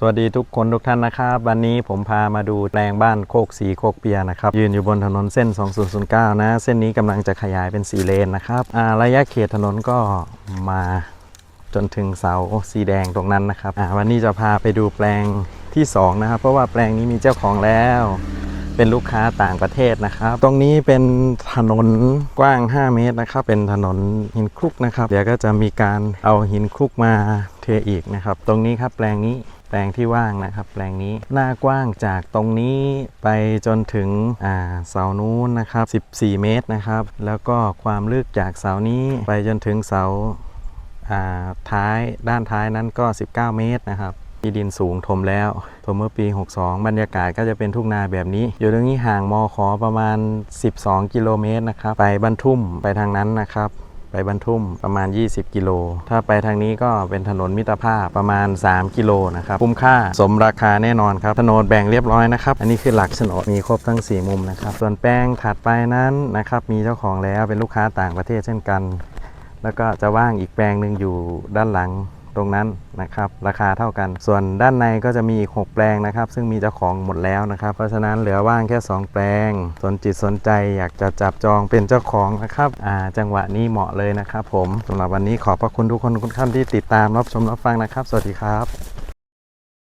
สวัสดีทุกคนทุกท่านนะครับ วันนี้ผมพามาดูแปลงบ้านโคกสีโคกเปียนะครับ ยืนอยู่บนถนนเส้น 2009 นะ เส้นนี้กำลังจะขยายเป็น 4 เลนนะครับระยะเขตถนนก็มาจนถึงเสาสีแดงตรงนั้นนะครับวันนี้จะพาไปดูแปลงที่ 2 นะครับ เพราะว่าแปลงนี้มีเจ้าของแล้ว เป็นลูกค้าต่างประเทศนะครับ ตรงนี้เป็นถนนกว้าง 5 เมตรนะครับ เป็นถนนหินคลุกนะครับ เดี๋ยวก็จะมีการเอาหินคลุกมา เทอีกนะครับ ตรงนี้ครับแปลงนี้แปลงที่ว่างนะครับ แปลงนี้หน้ากว้างจากตรงนี้ไปจนถึงเสานู้นนะครับ 14 เมตรนะครับ แล้วก็ความลึกจากเสานี้ไปจนถึงเสาาท้ายด้านท้ายนั้นก็ 19 เมตรนะครับที่ดินสูงถมแล้วถมเมื่อปี 62 บรรยากาศก็จะเป็นทุ่งนาแบบนี้ อยู่ตรงนี้ห่างมอขอประมาณ 12 กิโลเมตรนะครับ ไปบรรทุ่มไปทางนั้นนะครับ ไปบรรทุ่มประมาณ 20 กิโล ถ้าไปทางนี้ก็เป็นถนนมิตรภาพประมาณ 3 กิโลนะครับ คุ้มค่าสมราคาแน่นอนครับโฉนดแบ่งเรียบร้อยนะครับ อันนี้คือหลักโฉนดมีครบทั้ง 4 มุมนะครับ ส่วนแปลงถัดไปนั้นนะครับ มีเจ้าของแล้วเป็นลูกค้าต่างประเทศเช่นกัน แล้วก็จะว่างอีกแปลงหนึ่งอยู่ด้านหลัง ตรงนั้นนะครับราคาเท่ากัน ส่วนด้านในก็จะมีอีก 6 แปลงนะครับ ซึ่งมีเจ้าของหมดแล้วนะครับ เพราะฉะนั้นเหลือว่างแค่ 2 แปลง สนจิตสนใจอยากจะจับจองเป็นเจ้าของนะครับอ่าจังหวะนี้เหมาะเลยนะครับ ผมสำหรับวันนี้ขอบพระคุณทุกคนทุกท่านที่ติดตามรับชมรับฟังนะครับ สวัสดีครับ